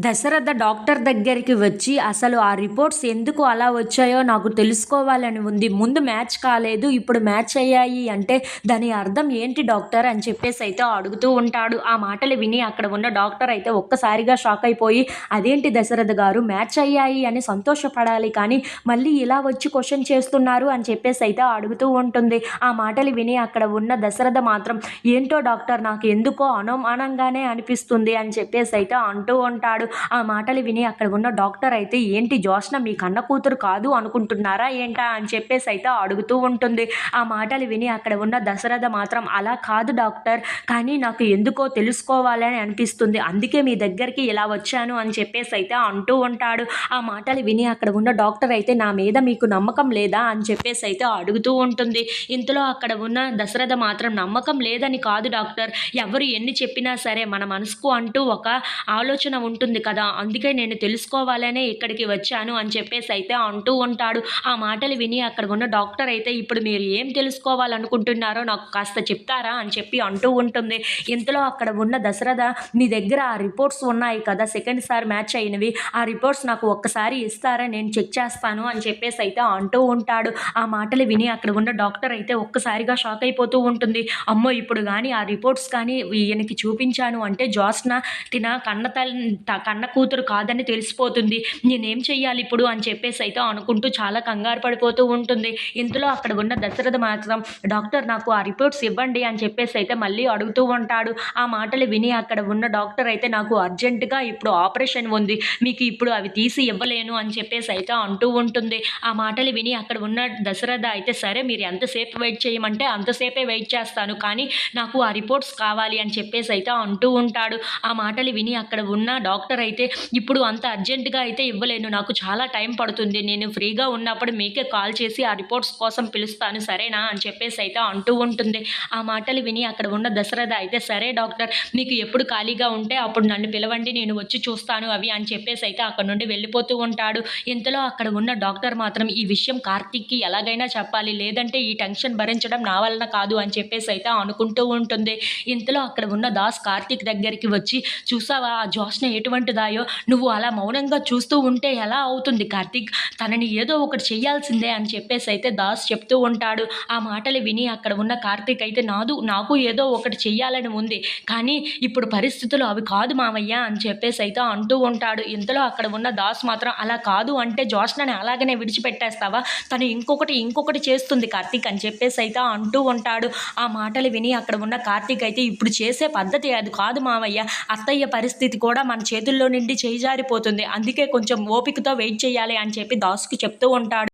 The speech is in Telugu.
దశరథ డాక్టర్ దగ్గరికి వచ్చి అసలు ఆ రిపోర్ట్స్ ఎందుకు అలా వచ్చాయో నాకు తెలుసుకోవాలని ఉంది. ముందు మ్యాచ్ కాలేదు ఇప్పుడు మ్యాచ్ అయ్యాయి అంటే దాని అర్థం ఏంటి డాక్టర్? అని చెప్పేసి అయితే అడుగుతూ ఉంటాడు. ఆ మాటలు విని అక్కడ ఉన్న డాక్టర్ అయితే ఒక్కసారిగా షాక్ అయిపోయి అదేంటి దశరథ గారు మ్యాచ్ అయ్యాయి అని సంతోషపడాలి కానీ మళ్ళీ ఇలా వచ్చి క్వశ్చన్ చేస్తున్నారు? అని చెప్పేసి అయితే అడుగుతూ ఉంటుంది. ఆ మాటలు విని అక్కడ ఉన్న దశరథ మాత్రం ఏంటో డాక్టర్ నాకు ఎందుకో అనుమానంగానే అనిపిస్తుంది అని చెప్పేసి అయితే అంటూ ఉంటాడు. ఆ మాటలు విని అక్కడ ఉన్న డాక్టర్ అయితే ఏంటి జోష్న మీ కన్న కూతురు కాదు అనుకుంటున్నారా ఏంటా? అని చెప్పేసి అయితే అడుగుతూ ఉంటుంది. ఆ మాటలు విని అక్కడ ఉన్న దశరథ మాత్రం అలా కాదు డాక్టర్ కానీ నాకు ఎందుకో తెలుసుకోవాలని అనిపిస్తుంది. అందుకే మీ దగ్గరికి ఇలా వచ్చాను అని చెప్పేసి అయితే అంటూ ఉంటాడు. ఆ మాటలు విని అక్కడ ఉన్న డాక్టర్ అయితే నా మీద మీకు నమ్మకం లేదా? అని చెప్పేసి అయితే అడుగుతూ ఉంటుంది. ఇంతలో అక్కడ ఉన్న దశరథ మాత్రం నమ్మకం లేదని కాదు డాక్టర్ ఎవరు ఎన్ని చెప్పినా సరే మన మనసుకు అంటూ ఒక ఆలోచన ఉంటుంది. కదా. అందుకే నేను తెలుసుకోవాలనే ఇక్కడికి వచ్చాను అని చెప్పేసి అయితే అంటూ ఉంటాడు. ఆ మాటలు విని అక్కడ ఉన్న డాక్టర్ అయితే ఇప్పుడు మీరు ఏం తెలుసుకోవాలనుకుంటున్నారో నాకు కాస్త చెప్తారా అని చెప్పి అంటూ ఉంటుంది. ఇంతలో అక్కడ ఉన్న దశరథ మీ దగ్గర ఆ రిపోర్ట్స్ ఉన్నాయి కదా సెకండ్ సార్ మ్యాచ్ అయినవి. ఆ రిపోర్ట్స్ నాకు ఒక్కసారి ఇస్తారా? నేను చెక్ చేస్తాను అని చెప్పేసి అయితే అంటూ ఉంటాడు. ఆ మాటలు విని అక్కడ ఉన్న డాక్టర్ అయితే ఒక్కసారిగా షాక్ అయిపోతూ ఉంటుంది. అమ్మో ఇప్పుడు కానీ ఆ రిపోర్ట్స్ కానీ ఈయనకి చూపించాను అంటే జోస్న తిన కన్న తల్లి కన్న కూతురు కాదని తెలిసిపోతుంది. నేనేం చెయ్యాలి ఇప్పుడు అని చెప్పేసి అయితే అనుకుంటూ చాలా కంగారు పడిపోతూ ఉంటుంది. ఇంతలో అక్కడ ఉన్న దశరథ మాత్రం డాక్టర్ నాకు ఆ రిపోర్ట్స్ ఇవ్వండి అని చెప్పేసి అయితే మళ్ళీ అడుగుతూ ఉంటాడు. ఆ మాటలు విని అక్కడ ఉన్న డాక్టర్ అయితే నాకు అర్జెంటుగా ఇప్పుడు ఆపరేషన్ ఉంది. మీకు ఇప్పుడు అవి తీసి ఇవ్వలేను అని చెప్పేసి అయితే అంటూ ఉంటుంది. ఆ మాటలు విని అక్కడ ఉన్న దశరథ అయితే సరే మీరు ఎంతసేపు వెయిట్ చేయమంటే అంతసేపే వెయిట్ చేస్తాను. కానీ నాకు ఆ రిపోర్ట్స్ కావాలి అని చెప్పేసి అయితే అంటూ ఉంటాడు. ఆ మాటలు విని అక్కడ ఉన్న డాక్టర్ అయితే ఇప్పుడు అంత అర్జెంటుగా అయితే ఇవ్వలేను నాకు చాలా టైం పడుతుంది నేను ఫ్రీగా ఉన్నప్పుడు మీకే కాల్ చేసి ఆ రిపోర్ట్స్ కోసం పిలుస్తాను సరేనా? అని చెప్పేసి అయితే అంటూ ఉంటుంది. ఆ మాటలు విని అక్కడ ఉన్న దశరథ అయితే సరే డాక్టర్ మీకు ఎప్పుడు ఖాళీగా ఉంటే అప్పుడు నన్ను పిలవండి నేను వచ్చి చూస్తాను అవి అని చెప్పేసి అయితే అక్కడ నుండి వెళ్ళిపోతూ ఉంటాడు. ఇంతలో అక్కడ ఉన్న డాక్టర్ మాత్రం ఈ విషయం కార్తీక్కి ఎలాగైనా చెప్పాలి లేదంటే ఈ టెన్షన్ భరించడం నా వలన కాదు అని చెప్పేసి అయితే అనుకుంటూ ఉంటుంది. ఇంతలో అక్కడ ఉన్న దాస్ కార్తీక్ దగ్గరికి వచ్చి చూసావా ఆ జోష్న ఎటువంటిదాయో నువ్వు అలా మౌనంగా చూస్తూ ఉంటే ఎలా అవుతుంది? కార్తీక్ తనని ఏదో ఒకటి చేయాల్సిందే అని చెప్పేసి అయితే దాస్ చెప్తూ ఉంటాడు. ఆ మాటలు విని అక్కడ ఉన్న కార్తీక్ అయితే నాదు నాకు ఏదో ఒకటి చెయ్యాలని ఉంది. కానీ ఇప్పుడు పరిస్థితులు అవి కాదు మామయ్య అని చెప్పేసి అయితే అంటూ ఉంటాడు. ఇంతలో అక్కడ ఉన్న దాస్ మాత్రం అలా కాదు అంటే జోష్నని అలాగనే విడిచిపెట్టేస్తావా? తను ఇంకొకటి ఇంకొకటి చేస్తుంది కార్తీక్ అని చెప్పేసి అయితే అంటూ ఉంటాడు. ఆ మాటలు విని అక్కడ ఉన్న కార్తీక్ అయితే ఇప్పుడు చేసే పద్ధతి అది కాదు మామయ్య. అత్తయ్య పరిస్థితి కూడా మన చేతుల్లో నుండి అందుకే కొంచెం ఓపికతో వెయిట్ చేయాలి అని చెప్పి దాసుకు చెప్తూ ఉంటాడు.